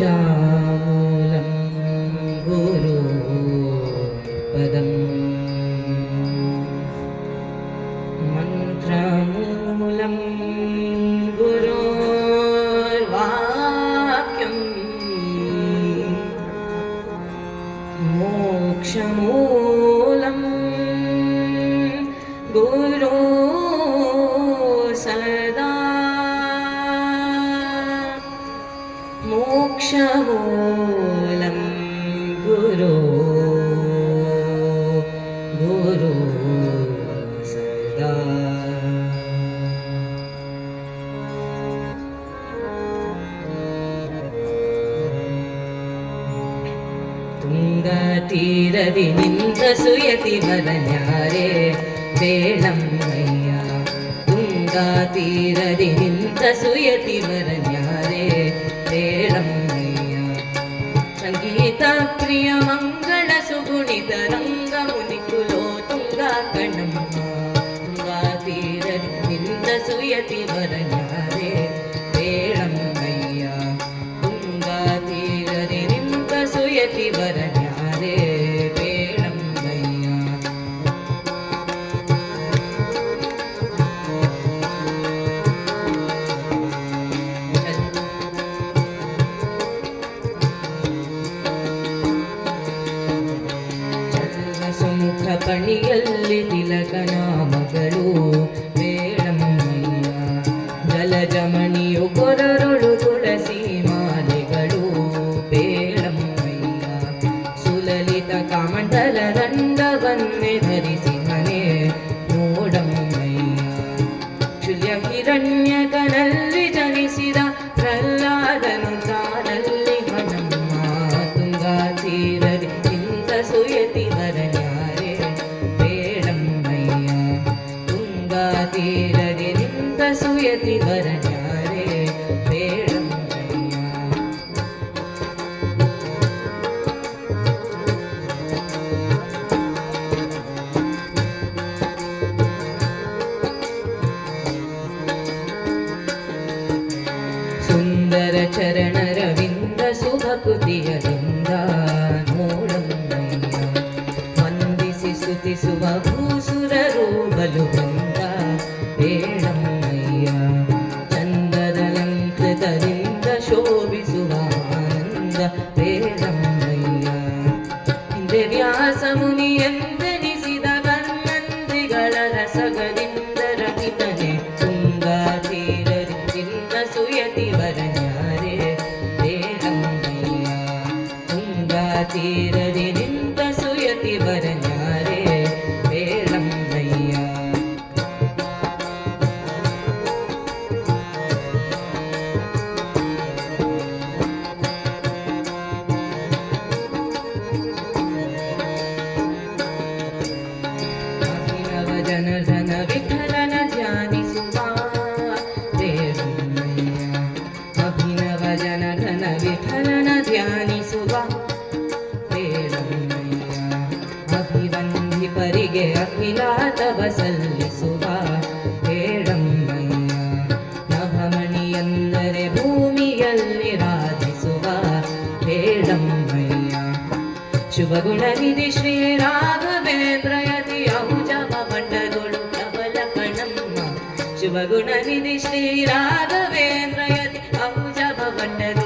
लं गुरुपदं मन्त्रमूलं गुरोक्यं मोक्षमूलं गुरो मोक्षमूलं गुरु गुरु सदा തുങ്കതീരതി നിന്ന സുയതി വലഞ്ഞാരേ വേണം തുങ്കതീരതി നിന്ന സുയതി വരഞ്ഞ ಸುಮುಖ ಪಣಿಯಲ್ಲಿ ತಿಲಕನ ಮಗಳು ಬೇಳಮ್ಮಯ್ಯ ಜಲಜಮಣಿಯು ಕೊರರುಳು ತುಳಸಿ ಮಾಲೆಗಳು ಬೇಳಮ್ಮಯ್ಯ ಸುಲಲಿತ ಕಮಂಡಲ അസൂയത്തിൽ വരഞ്ഞാരേ വേണം സുന്ദര ചരണ രവിന്ദ സുഭകുതിയതിന്ദ മൂടം മന്ദിസി സ്തുതിസുവ सगनिन्दरपि ने सुयति वर्यारे रङ्गय तुङ्गा तीर ಸ್ತೋತ್ರವ ಸಲ್ಲಿಸುವ ಬೇಡಮ್ಮಯ್ಯ ನಭಮಣಿಯಂದರೆ ಭೂಮಿಯಲ್ಲಿ ರಾಧಿಸುವ ಬೇಡಮ್ಮಯ್ಯ ಶುಭ ಗುಣವಿಧಿ ಶ್ರೀ ರಾಘವೇಂದ್ರ ಯತಿ ಅಹುಜಮ ಮಂಡಗಳು ಪ್ರಬಲ ಕಣಮ್ಮ. ಶುಭ ಗುಣವಿಧಿ ಶ್ರೀ ರಾಘವೇಂದ್ರ ಯತಿ ಅಹುಜಮ ಮಂಡಗಳು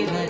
ജീവൻ